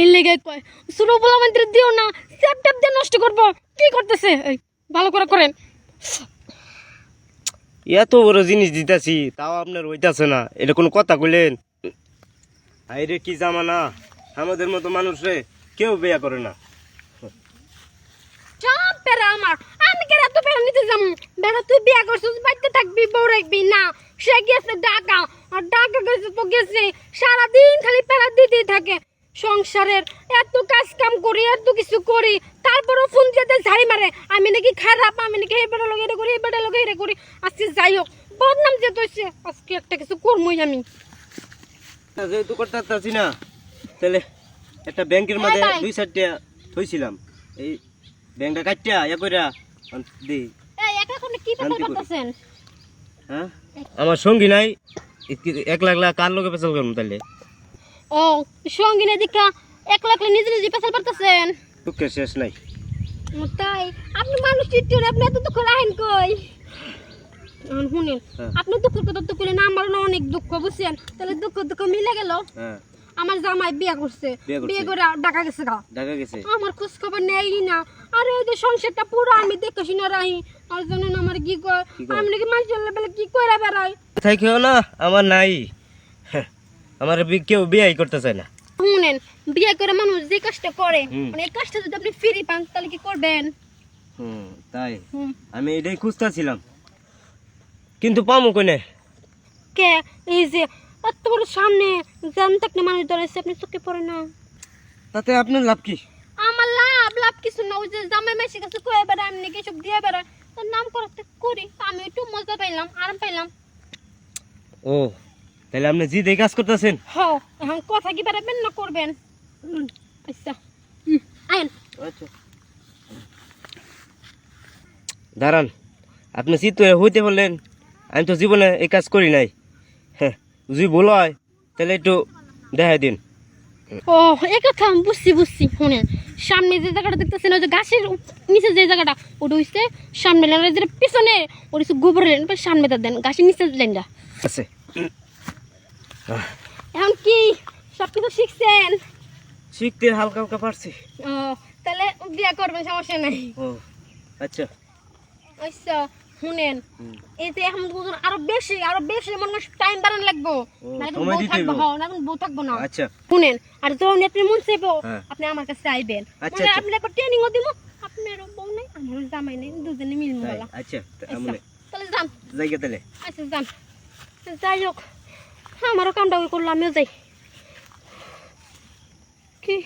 এই লেগে কয় ছোট বলা মন্ত্রী দিও না স্যাপ ট্যাপ দিয়ে নষ্ট করব। কি করতেছে? এই ভালো করে করেন। এত বড় জিনিস দিতেছি তাও আপনার হইতাছে না। এটা কোনো কথা কইলেন? আইরে কি জামানা? আমাদের মতো মানুষ রে কেউ বিয়া করে না। সব পেরা আমার। আমি কেন এত পেরা নিতে যাম? বেড়া তুই বিয়া করছিস বাড়িতে থাকবি বউ রাখবি না। সে গেছে ঢাকা আর ঢাকা গেছে তো গেছে সারাদিন খালি পেরা দিতেই থাকে। সংসারের এত কাজ কাম করি এত কিছু করি তারপরও ফোন যেতে ঝাড়ি মারে আমি নাকি খারাপ আমি নাকি এই বেটা লগে এটা করি এই বেটা লগে এটা করি। আজকে যাই হোক বদনাম যেতে হচ্ছে আজকে একটা কিছু করবোই আমি। তা যেহেতু করতে পারতাছি না তাহলে একটা ব্যাংকের মধ্যে হ্যাঁ, দুই চারটা থইছিলাম। এই ব্যাংকটা কাটিয়া ইয়া কইরা দি। হ্যাঁ? আমার সঙ্গী নাই এক লাখ লাখ কার লোকে পেছাল করব তাহলে ও সঙ্গিনে দেখা এক লাখ নিজে নিজে পেছাল করতেছেন? দুঃখের শেষ নাই। তাই আপনি মানুষ চিত্র আপনি এত দুঃখ রাখেন কই? শুনেন হ্যাঁ। আপনি দুঃখের কথা তো করলেন আমার না অনেক দুঃখ বুঝছেন? তাহলে দুঃখ দুঃখ মিলে গেল। হ্যাঁ। আমার জামাই বিয়ে করছে বিয়ে করে ডাকা গেছে গা। ঢাকা গেছে? আমার খোঁজ খবর নেয়ই না। আরে এই যে সংসারটা পুরো আমি দেখে শুনে রাহি। আর জানেন আমার কি কয়? কি? আমি নাকি মানুষের লেভেলে কি করে বেড়াই? থাকেও না? আমার নাই। আমার কেউ বিয়াই করতে চায় না। শুনেন বিয়ে করে মানুষ যে কাজটা করে মানে এই কাজটা যদি আপনি ফ্রি পান তাহলে কি করবেন? হুম তাই। আমি এটাই খুঁজতেছিলাম। কিন্তু পামু কোনে কে? এই যে এত বড় সামনে জানতাক না মানুষ দাঁড়াইছে আপনি চোখে পড়ে না। তাতে আপনার লাভ কি? আমার লাভ? লাভ কিছু না ওই যে জামাই মাসির কাছে কয়ে বেড়ায় আমি নাকি সব দিয়ে বেড়ায়। তার নাম করতে করি আমি একটু মজা পাইলাম আরাম পাইলাম। ও তাহলে আপনি জি দেখে কাজ করতেছেন। হ এখন কথা কি বেড়াবেন না করবেন? আচ্ছা। আয়েন। আচ্ছা। দাঁড়ান আপনি চিত্ত হইতে বললেন আমি তো জীবনে এই কাজ করি নাই। হ্যাঁ যদি ভুল হয় তাহলে একটু দেখাই দিন। ও এই কথা আমি বুঝছি বুঝছি শুনেন। সামনে যে জায়গাটা দেখতেছেন ওই যে গাছের নিচে যে জায়গাটা ওটা হইছে সামনে লেন যেটা পিছনে ওটা হচ্ছে গোবর লেন সামনে তা দেন গাছের নিচে লেনটা। আছে। এখন কি? সব কিছু শিখছেন? শিখতে হালকা হালকা পারছি। ও তাহলে বিয়া করবেন সমস্যা নাই। ও আচ্ছা। আচ্ছা শুনেন। এই এখন বুঝুন আরও বেশি আরও বেশি মনে টাইম বাড়ানো লাগবো। না সময় বউ থাকব হ্যাঁ না বউ থাকব না। আচ্ছা। শুনেন আর যখন আপনি মন চাইব। আপনি আমার কাছে আইবেন। আচ্ছা, আচ্ছা। আপনি একবার ট্রেনিংও দিব আপনারও বউ নাই আমারও জামাই নেই দুজনে বলা। আচ্ছা আচ্ছা তাহলে যান। জায়গা তাহলে। আচ্ছা যান। যাই হোক আমারও কামটা ওই করল যাই। কি?